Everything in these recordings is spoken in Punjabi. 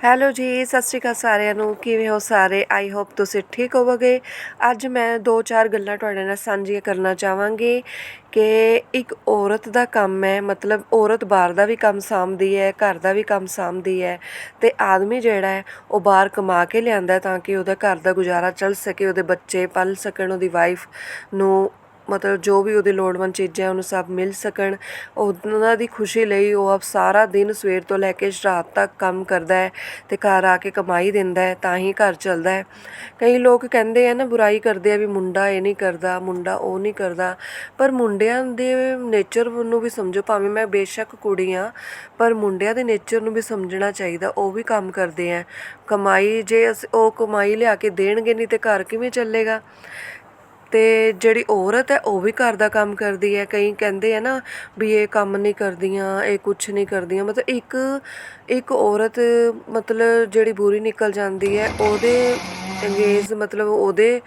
ਹੈਲੋ ਜੀ, ਸਤਿ ਸ਼੍ਰੀ ਅਕਾਲ ਸਾਰਿਆਂ ਨੂੰ। ਕਿਵੇਂ ਹੋ ਸਾਰੇ? ਆਈ ਹੋਪ ਤੁਸੀਂ ਠੀਕ ਹੋਵੋਗੇ। ਅੱਜ ਮੈਂ ਦੋ ਚਾਰ ਗੱਲਾਂ ਤੁਹਾਡੇ ਨਾਲ ਸਾਂਝੀਆਂ ਕਰਨਾ ਚਾਹਾਂਗੀ ਕਿ ਇੱਕ ਔਰਤ ਦਾ ਕੰਮ ਹੈ, ਮਤਲਬ ਔਰਤ ਬਾਹਰ ਦਾ ਵੀ ਕੰਮ ਸਾਂਭਦੀ ਹੈ, ਘਰ ਦਾ ਵੀ ਕੰਮ ਸਾਂਭਦੀ ਹੈ ਤੇ ਆਦਮੀ ਜਿਹੜਾ ਹੈ, ਉਹ ਬਾਹਰ ਕਮਾ ਕੇ ਲਿਆਂਦਾ ਤਾਂ ਕਿ ਉਹਦਾ ਘਰ ਦਾ ਗੁਜ਼ਾਰਾ ਚੱਲ ਸਕੇ, ਉਹਦੇ ਬੱਚੇ ਪਲ ਸਕਣ, ਉਹਦੀ ਵਾਈਫ ਨੂੰ ਮਤਲਬ ਜੋ ਵੀ ਉਹਦੀ ਲੋੜਵੰਦ ਚੀਜ਼ਾਂ ਉਹਨੂੰ ਸਭ ਮਿਲ ਸਕਣ, ਉਹਨਾਂ ਦੀ ਖੁਸ਼ੀ ਲਈ ਉਹ ਆਪ ਸਾਰਾ ਦਿਨ ਸਵੇਰ ਤੋਂ ਲੈ ਕੇ ਰਾਤ ਤੱਕ ਕੰਮ ਕਰਦਾ ਹੈ ਤੇ ਘਰ ਆ ਕੇ ਕਮਾਈ ਦਿੰਦਾ ਹੈ, ਤਾਂ ਹੀ ਘਰ ਚੱਲਦਾ ਹੈ। ਕਈ ਲੋਕ ਕਹਿੰਦੇ ਆ ਨਾ, ਬੁਰਾਈ ਕਰਦੇ ਆ ਵੀ ਮੁੰਡਾ ਇਹ ਨਹੀਂ ਕਰਦਾ, ਮੁੰਡਾ ਉਹ ਨਹੀਂ ਕਰਦਾ। ਪਰ ਮੁੰਡਿਆਂ ਦੇ ਨੇਚਰ ਨੂੰ ਵੀ ਸਮਝੋ, ਭਾਵੇਂ ਮੈਂ ਬੇਸ਼ੱਕ ਕੁੜੀ ਹਾਂ, ਪਰ ਮੁੰਡਿਆਂ ਦੇ ਨੇਚਰ ਨੂੰ ਵੀ ਸਮਝਣਾ ਚਾਹੀਦਾ, ਉਹ ਵੀ ਕੰਮ ਕਰਦੇ ਆ। ਕਮਾਈ ਜੇ ਅਸੀਂ- ਉਹ ਕਮਾਈ ਲਿਆ ਕੇ ਦੇਣਗੇ ਨਹੀਂ ਤੇ ਘਰ ਕਿਵੇਂ ਚੱਲੇਗਾ? ਅਤੇ ਜਿਹੜੀ ਔਰਤ ਹੈ, ਉਹ ਵੀ ਘਰ ਦਾ ਕੰਮ ਕਰਦੀ ਹੈ। ਕਈ ਕਹਿੰਦੇ ਆ ਨਾ ਵੀ ਇਹ ਕੰਮ ਨਹੀਂ ਕਰਦੀਆਂ, ਇਹ ਕੁਝ ਨਹੀਂ ਕਰਦੀਆਂ। ਮਤਲਬ ਇੱਕ ਇੱਕ ਔਰਤ ਮਤਲਬ ਜਿਹੜੀ ਬੁਰੀ ਨਿਕਲ ਜਾਂਦੀ ਹੈ, ਉਹਦੇ ਅੰਗੇਜ਼ ਮਤਲਬ ਉਹਦੇ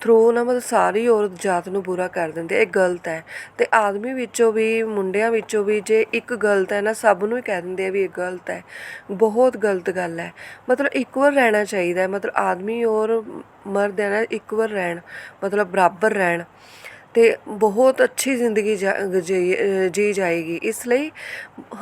ਥਰੂ ਨਾ ਮਤਲਬ ਸਾਰੀ ਔਰਤ ਜਾਤ ਨੂੰ ਬੁਰਾ ਕਰ ਦਿੰਦੇ ਇਹ ਗਲਤ ਹੈ। ਤੇ ਆਦਮੀ ਵਿੱਚੋਂ ਵੀ, ਮੁੰਡਿਆਂ ਵਿੱਚੋਂ ਵੀ ਜੇ ਇੱਕ ਗਲਤ ਹੈ ਨਾ, ਸਭ ਨੂੰ ਹੀ ਕਹਿ ਦਿੰਦੇ ਆ ਵੀ ਇਹ ਗਲਤ ਹੈ। ਬਹੁਤ ਗਲਤ ਗੱਲ ਹੈ। ਮਤਲਬ ਇਕੁਅਲ ਰਹਿਣਾ ਚਾਹੀਦਾ ਹੈ। ਮਤਲਬ ਆਦਮੀ ਔਰ ਮਰਦ ਹੈ ਨਾ ਇਕੁਅਲ ਰਹਿਣ, ਮਤਲਬ ਬਰਾਬਰ ਰਹਿਣ। ਅਤੇ ਬਹੁਤ ਅੱਛੀ ਜ਼ਿੰਦਗੀ ਜਾ- ਜੀ ਜੀ ਜਾਏਗੀ। ਇਸ ਲਈ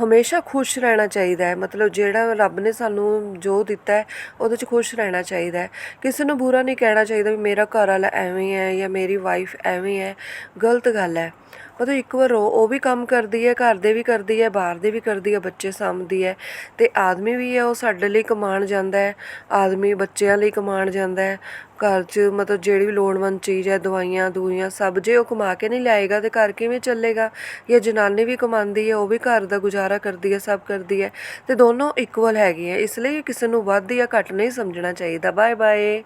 ਹਮੇਸ਼ਾ ਖੁਸ਼ ਰਹਿਣਾ ਚਾਹੀਦਾ ਹੈ। ਮਤਲਬ ਜਿਹੜਾ ਰੱਬ ਨੇ ਸਾਨੂੰ ਜੋ ਦਿੱਤਾ ਹੈ, ਉਹਦੇ 'ਚ ਖੁਸ਼ ਰਹਿਣਾ ਚਾਹੀਦਾ ਹੈ। ਕਿਸੇ ਨੂੰ ਬੁਰਾ ਨਹੀਂ ਕਹਿਣਾ ਚਾਹੀਦਾ ਵੀ ਮੇਰਾ ਘਰ ਵਾਲਾ ਐਵੇਂ ਹੈ ਜਾਂ ਮੇਰੀ ਵਾਈਫ ਐਵੇਂ ਹੈ। ਗਲਤ ਗੱਲ ਹੈ। ਮਤਲਬ ਇੱਕ ਵਾਰ ਉਹ ਉਹ ਵੀ ਕੰਮ ਕਰਦੀ ਹੈ, ਘਰ ਦੇ ਵੀ ਕਰਦੀ ਹੈ, ਬਾਹਰ ਦੇ ਵੀ ਕਰਦੀ ਹੈ, ਬੱਚੇ ਸਾਂਭਦੀ ਹੈ ਤੇ ਆਦਮੀ ਵੀ ਹੈ, ਉਹ ਸਾਡੇ ਲਈ ਕਮਾਉਣ ਜਾਂਦਾ ਹੈ, ਆਦਮੀ ਬੱਚਿਆਂ ਲਈ ਕਮਾਉਣ ਜਾਂਦਾ ਹੈ, ਘਰ 'ਚ ਮਤਲਬ ਜਿਹੜੀ ਵੀ ਲੋੜਵੰਦ ਚੀਜ਼ ਹੈ, ਦਵਾਈਆਂ ਦੂਈਆਂ ਸਭ ਜੇ ਉਹ ਕਮਾ ਕੇ ਨਹੀਂ ਲਿਆਏਗਾ ਤੇ ਘਰ ਕਿਵੇਂ ਚੱਲੇਗਾ ਜਾਂ ਜਨਾਨੀ ਵੀ ਕਮਾਉਂਦੀ ਹੈ, ਉਹ ਵੀ ਘਰ ਦਾ ਗੁਜ਼ਾਰਾ ਕਰਦੀ ਹੈ, ਸਭ ਕਰਦੀ ਹੈ ਤੇ ਦੋਨੋਂ ਇਕੁਅਲ ਹੈਗੇ ਹੈ ਇਸ ਲਈ ਕਿਸੇ ਨੂੰ ਵੱਧ ਜਾਂ ਘੱਟ ਨਹੀਂ ਸਮਝਣਾ ਚਾਹੀਦਾ। Bye bye